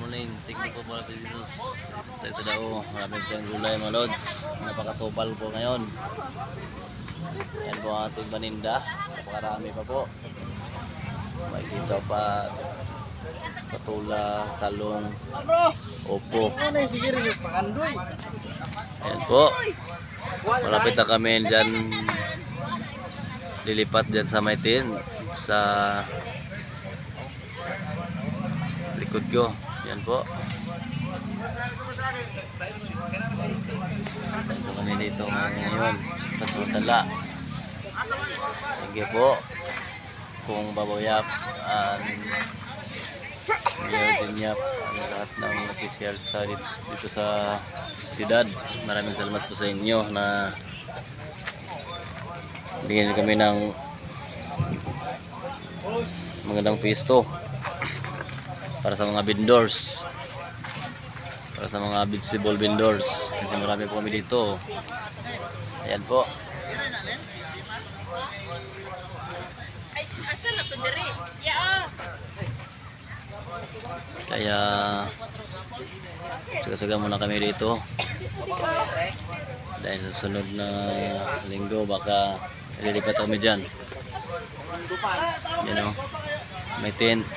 morning. Tingnan po pala Jesus. Ito tayo sa dao. Marami tayong gulay mga lods. Napakatupal po ngayon. Yan po ang ating paninda. Napakarami pa po. May sitaw pa. Patula, talong, opo. Ayan po. Malapit na kami dyan. Lilipat dyan sa Maitin. Sa likod ko. Yan po. Ito kami dito ngayon. Patsutala. Sige po. Kung baboyap. Mayor Jinyap. Ang lahat ng official sa dito sa siyudad. Maraming salamat po sa inyo na bigyan kami ng magandang pisto para sa mga vendors. Para sa mga vegetable vendors. Kasi marami po kami dito. Ayan po. Kaya tsaga-tsaga muna kami dito. Dahil sa sunod na linggo baka lilipat kami dyan. You know may tent